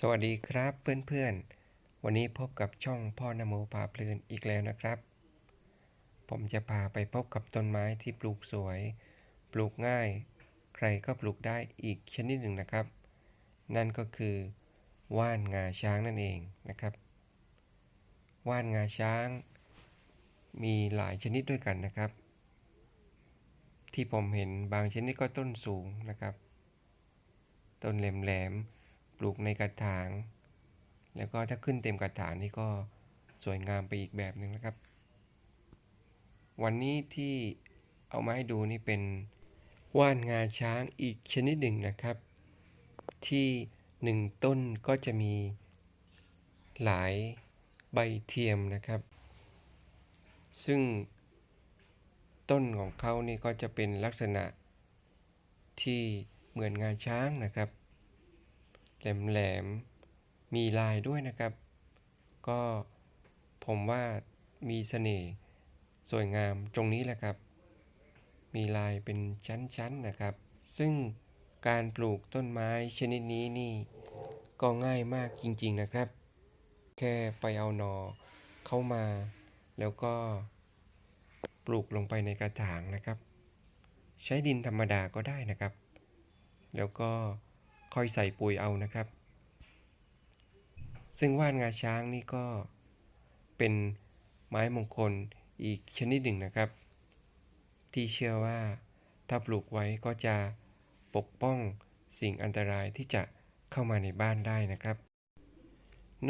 สวัสดีครับเพื่อนๆ วันนี้พบกับช่องพ่อนโมพาเพลินอีกแล้วนะครับ ผมจะพาไปพบกับต้นไม้ที่ปลูกสวย ปลูกง่าย ใครก็ปลูกได้อีกชนิดหนึ่งนะครับ นั่นก็คือว่านงาช้างนั่นเองนะครับ ว่านงาช้าง มีหลายชนิดด้วยกันนะครับ ที่ผมเห็นบางชนิดก็ต้นสูงนะครับ ต้นแหลมๆ ปลูกในกระถาง แล้วก็ถ้าขึ้นเต็มกระถางนี่ก็สวยงามไปอีกแบบหนึ่งนะครับ วันนี้ที่เอามาให้ดูนี่เป็นว่านงาช้างอีกชนิดหนึ่งนะครับ ที่หนึ่งต้นก็จะมีหลายใบเทียมนะครับ ซึ่งต้นของเขานี่ก็จะเป็นลักษณะที่เหมือนงาช้างนะครับ แหลมๆ มีลายด้วยนะครับ ก็ผมว่ามีเสน่ห์สวยงามตรงนี้แหละครับ มีลายเป็นชั้นๆนะครับ ซึ่งการปลูกต้นไม้ชนิดนี้นี่ก็ง่ายมากจริงๆนะครับ แค่ไปเอาหนอเข้ามา แล้วก็ปลูกลงไปในกระถางนะครับ ใช้ดินธรรมดาก็ได้นะครับ แล้วก็ ค่อยใส่ปุ๋ยเอานะครับ ซึ่งว่านงาช้างนี่ก็เป็นไม้มงคลอีกชนิดหนึ่งนะครับ ที่เชื่อว่าถ้าปลูกไว้ก็จะปกป้องสิ่งอันตรายที่จะเข้ามาในบ้านได้นะครับ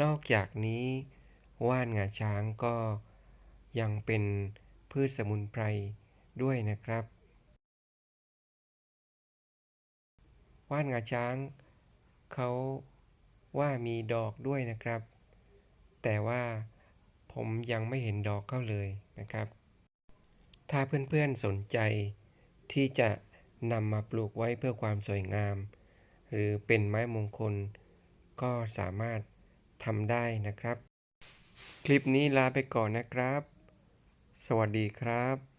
นอกจากนี้ว่านงาช้างก็ยังเป็นพืชสมุนไพรด้วยนะครับ ว่านงาช้างเขาว่ามีดอกด้วยนะครับ แต่ว่าผมยังไม่เห็นดอกเข้าเลยนะครับ ถ้าเพื่อนๆสนใจที่จะนำมาปลูกไว้เพื่อความสวยงาม หรือเป็นไม้มงคล ก็สามารถทำได้นะครับ คลิปนี้ลาไปก่อนนะครับ สวัสดีครับ